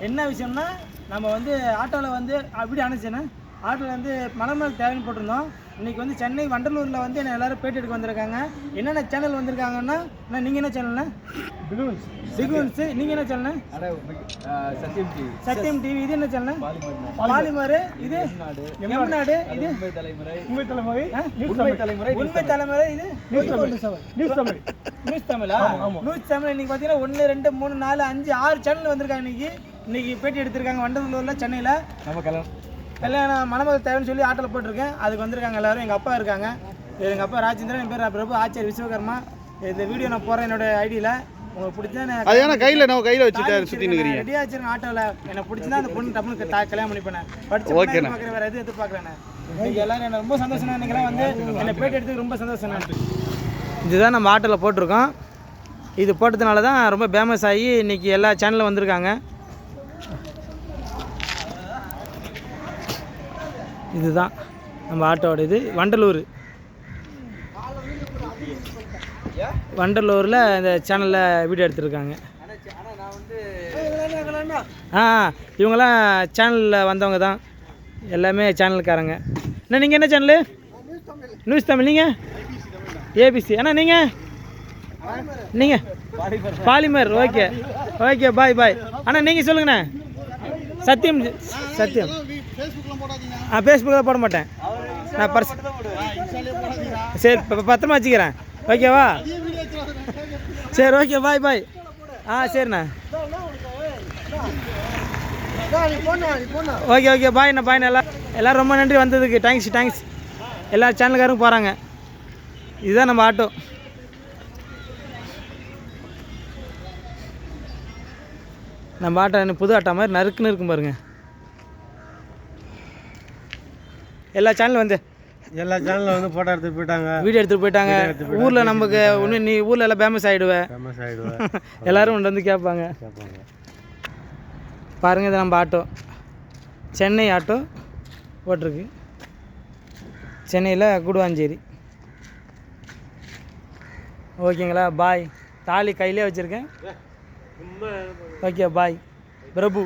என்ன விஷயம்னா நம்ம வந்து ஆட்டோவில் வந்து அப்படி அனுப்பிச்சேன்னா ஆட்டோவில் வந்து மலைமலை தேவைன்னு போட்டிருந்தோம். இன்னைக்கு வந்து சென்னை வண்டலூரில் வந்து என்ன எல்லாரும் பேட்டி எடுக்க வந்திருக்காங்க. என்னென்ன சேனல் வந்திருக்காங்கன்னா அண்ணா, நீங்க என்ன சேனல்ண்ணா சிகுன்ஸ். நீங்க என்ன சேனல் சத்தியம் டிவி சத்தியம் டிவி இது என்ன சேனல் பாலிமர். இது எம்நாடு. இது தலைமுறை. உண்மை தலைமுறை. உண்மை தலைமுறை. உண்மை தலைமுறை இது நியூஸ் தமிழ். நியூஸ் தமிழா. நியூஸ் தமிழ். இன்னைக்கு பார்த்தீங்கன்னா ஒன்று ரெண்டு மூணு நாலு அஞ்சு ஆறு சேனல் வந்திருக்காங்க இன்னைக்கு. இன்னைக்கு பேட்டி எடுத்திருக்காங்க வண்டலூரில் சென்னையில். நம்ம கல்யாணம் கல்யாணம் மணமகள் தேவைன்னு சொல்லி ஆட்டோவில் போட்டிருக்கேன். அதுக்கு வந்திருக்காங்க எல்லாரும். எங்கள் அப்பா இருக்காங்க. எங்கள் அப்பா ராஜேந்திரன் என் பேர் பிரபு. ஆச்சார் விஸ்வகர்மா. இந்த வீடியோ நான் போடுறேன் என்னோட ஐடியில் உங்களுக்கு பிடிச்சா நான் அது ஏன்னா கையில் நம்ம கையில் வச்சுட்டு சுற்றி நிற்கிறீங்க ரெடியாக வச்சிருக்கேன் ஆட்டோவில் எனக்கு பிடிச்சதா அந்த பொண்ணு டப்புனு தா- கல்யாணம் பண்ணிப்பேன் படிச்சு ஓகேண்ணா. பார்க்குறேன் வேறு எது எதிர்பார்க்குறேன் எல்லாரும் என்ன ரொம்ப சந்தோஷம் இன்னைக்கெல்லாம் வந்து என்னை பேட்டி எடுத்து ரொம்ப சந்தோஷம் இதுதான் நம்ம ஆட்டோவில் போட்டிருக்கோம். இது போட்டதுனால தான் ரொம்ப ஃபேமஸ் ஆகி இன்னைக்கு எல்லா சேனலும் வந்திருக்காங்க. இதுதான் நம்ம ஆட்டோட இது. வண்டலூர். வண்டலூரில் இந்த சேனலில் வீடியோ எடுத்திருக்காங்க. ஆ இவங்கெல்லாம் சேனலில் வந்தவங்க தான். எல்லாமே சேனலுக்காரங்க அண்ணா நீங்கள் என்ன சேனலு? நியூஸ் தமிழ். நீங்கள் ஏபிசி அண்ணா நீங்கள் நீங்கள் Polimer. Okay. Okay bye bye. அண்ணா நீங்கள் சொல்லுங்கண்ணே. சத்தியம் சத்தியம் ஆ ஃபேஸ்புக்கில் போட மாட்டேன். நான் பர்ஸ் சரி பத்திரமா வச்சுக்கிறேன். ஓகேவா? சரி ஓகே பாய் பாய். ஆ சரிண்ணா. ஓகே ஓகே பாய்ண்ணா பாய்ண்ணா எல்லாம் எல்லோரும் ரொம்ப நன்றி வந்ததுக்கு. தேங்க்ஸ் தேங்க்ஸ் எல்லா சேனலுக்காரும் போகிறாங்க இதுதான் நம்ம ஆட்டோ. நம்ம ஆட்டோ என்ன புது ஆட்டோ மாதிரி நறுக்குன்னு இருக்கும் பாருங்க. எல்லா சேனலும் வந்து எல்லா சேனலில் வந்து ஃபோட்டோ எடுத்துட்டு போயிட்டாங்க. வீடியோ எடுத்துகிட்டு போயிட்டாங்க. ஊரில் நமக்கு இன்னும் நீ ஊரில் எல்லாம் ஃபேமஸ் ஆகிடுவேன் ஃபேமஸ் ஆகிடுவேன் எல்லாரும் கொண்டு வந்து கேட்பாங்க. கேட்பாங்க. பாருங்கள் இது நம்ம ஆட்டோ சென்னை ஆட்டோ போட்டிருக்கு சென்னையில் குடுவாஞ்சேரி. ஓகேங்களா பாய் தாலி கையிலே வச்சுருக்கேன். Okay bye Prabhu.